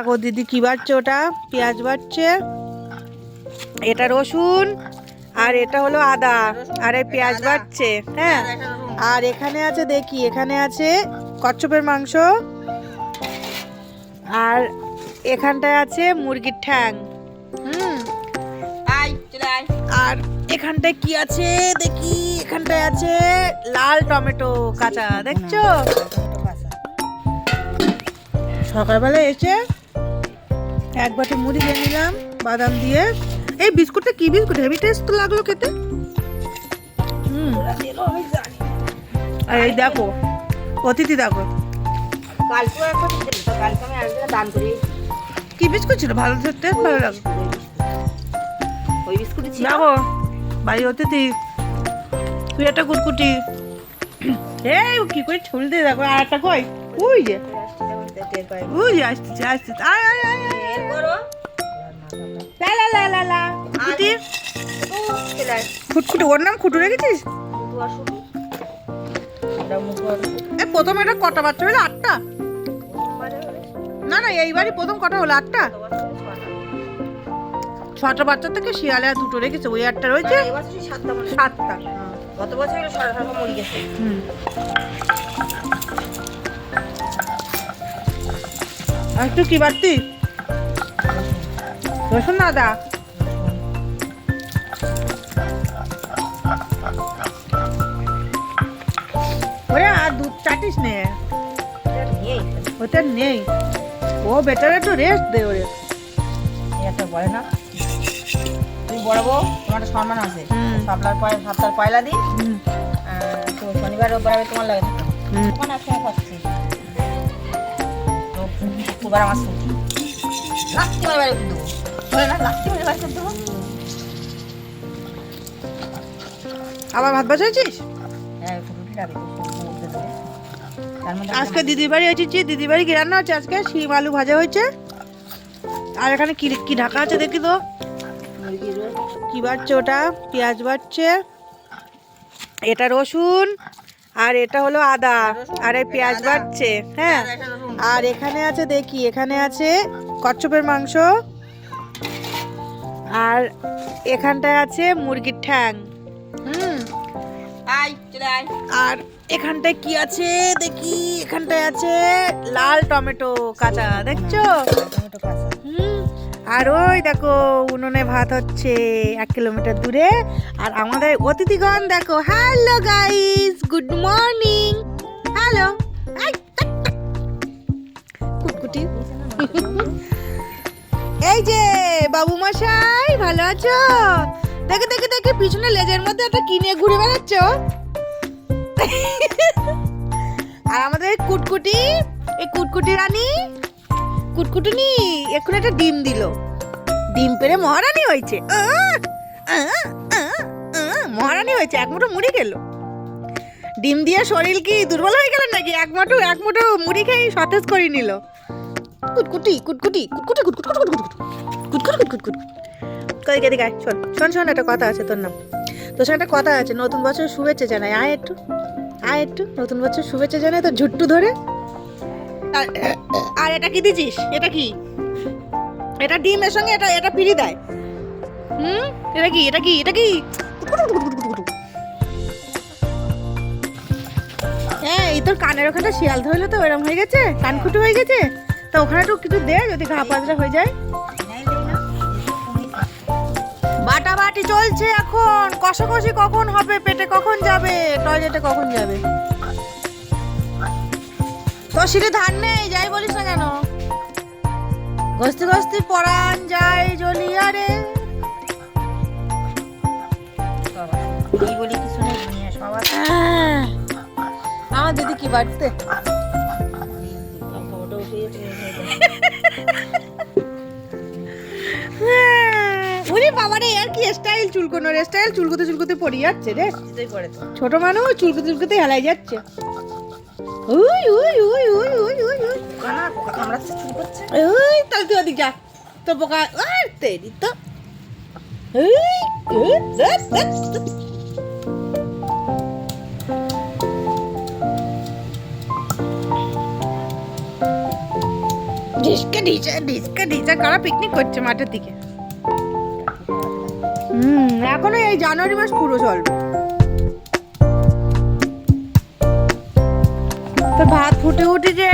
দেখো দিদি কি বাড়ছে ওটা? পেঁয়াজ বাড়ছে। এটা রসুন আর এটা হলো আদা আর এই পেঁয়াজ বাড়ছে হ্যাঁ? আর এখানে আছে দেখি এখানে আছে কচ্ছপের মাংস আর এখানটায় আছে মুরগির ঠ্যাং। হুম? আর এখানটায় কি আছে দেখি এখানটায় আছে লাল টমেটো কাঁচা দেখছ? সকালবেলা এসে এক বাটি মুড়ি খেয়ে নিলাম বাদাম দিয়ে। এই বিস্কুটটা কি বিস্কুট? হেভি টেস্ট তো লাগল খেতে। হুম। আর এই দেখো অতিথি দেখো। কি বিস্কুট ছিল? ভালো টেস্ট ভালো লাগল। ওই বিস্কুটই ছিল। দেখো বাড়ি অতিথি তুই একটা কুটকুটি। এই কি করে ছুল দিয়ে দেখো আর একটা কই? ওই যে। যে আসতেছে আসতেছে। আয় আয় আয়। করো। লা লা লা লা লা। কুটকুটি চলে ওর নাম খুটু রেখেছিস? এ প্রথম এটা কটা বাচ্চা হলো? আটটা? না না এইবারই প্রথম কটা হলো? আটটা? ছটা বাচ্চা থেকে শিয়ালে আর দুটো রেখেছে। ওই একটা রয়েছে? এবার সাতটা সাতটা। গত বছর মরে গেছে। হুম। আর একটু কি বাড়তি? রসুন আদা। ওরে আর দুধ চাটিস নে। এটা ওটা নেই। ও বেটার একটু রেস্ট দে ওরে। একটা বলে না। তুই বড় বউ তোমার সম্মান আছে। সপ্তাহ পয় সপ্তাহ পয়লা দিন তো শনিবার রোববার আমি তোমার লাগে তখন একসঙ্গে খাচ্ছি তো শুক্রবার আমার ছুটি লাস্টি মারে বাড়ি দেবো আবার ভাত বসাইছিস? হ্যাঁ আজকে দিদির বাড়ি এসেছি দিদির বাড়ি কি রান্না হচ্ছে আজকে? শিম আলু ভাজা হয়েছে। আর এখানে কি কি ঢাকা আছে দেখি তো। কি বাড়ছে ওটা? পেঁয়াজ বাড়ছে। এটা রসুন আর এটা হলো আদা আর এই পেঁয়াজ বাড়ছে হ্যাঁ। আর এখানে আছে দেখি এখানে আছে কচ্ছপের মাংস। আর এখানটায় আছে মুরগির ঠ্যাং। হুম। আর এখানটায় কি আছে? দেখি এখানটায় আছে লাল টমেটো কাঁচা দেখছ? হুম আর ওই দেখো উনুনে ভাত হচ্ছে এক কিলোমিটার দূরে। আর আমাদের অতিথিগণ দেখো hello guys good morning hello কুটকুটি। এই যে বাবু মশাই ভালো আছো? দেখে দেখে দেখে, পিছনে লেজের মধ্যে একটা কিনে ঘুরে বেড়াচ্ছ? আর আমাদের কুটকুটি, এই কুটকুটি রানী, কুটকুটুনি এখন একটা ডিম দিল। ডিম পেরে মহারানী হয়েছে। মহারানী হয়েছে, এক মুঠো মুড়ি খেলো। ডিম দিয়ে শরীর কি দুর্বল হয়ে গেল নাকি? এক মুঠো এক মুঠো মুড়ি খেয়ে সতেজ করে নিল। কুটকুটি কুটকুটি কুটকুটি কুটকুটি, কুটকুট। কুটকুট কুটকুট কুটকুট কুটকুট কদিকে এদিকে আয়, শোন শোন শোন, একটা কথা আছে তোর নাম। তোর সঙ্গে একটা কথা আছে, নতুন বছর শুভেচ্ছা জানাই। আয় একটু আয় একটু, নতুন বছর শুভেচ্ছা জানাই তো ঝুট্টু ধরে। আর এটা কি দিছিস? এটা কি? এটা ডিমের সঙ্গে এটা এটা ফিরি দেয়। হুম? এটা কি? এটা কি? এটা কি? হ্যাঁ এই তোর কানের ওখানটা শিয়াল ধরলে তো এরকম হয়ে গেছে কান খুঁটু হয়ে গেছে। তা ওখানে একটু কিছু দে, যদি ঘা পাতলা হয়ে যায়। বাটি চলছে এখন। কষাকষি কখন হবে? পেটে কখন যাবে? টয়লেটে কখন যাবে? তো সিঁড়ি ধান নেই? যাই বলিস না কেন? গস্তি গস্তি পরান যায় জ্বলিয়া রে। এই বলি কিছু নেই সবার আমার দিদি কি বাড়তে? বাবারে আর কি স্টাইল চুলকোনোর স্টাইল চুলকোতে চুলকোতে পড়ে যাচ্ছে রে। ছোট মানুষ চুলকোতে চুলকোতে হেলাই যাচ্ছে। উই উই উই উই উই উই ওই তাহলে তুই ওদিক যা। তো পোকা আর তেরি তো। ঢিসকে ঢিসে ঢিসকে ঢিসে করা পিকনিক করছে মাঠের দিকে। হুম এখনও এই জানুয়ারি মাস পুরো চলবে। তো ভাত ফুটে উঠেছে।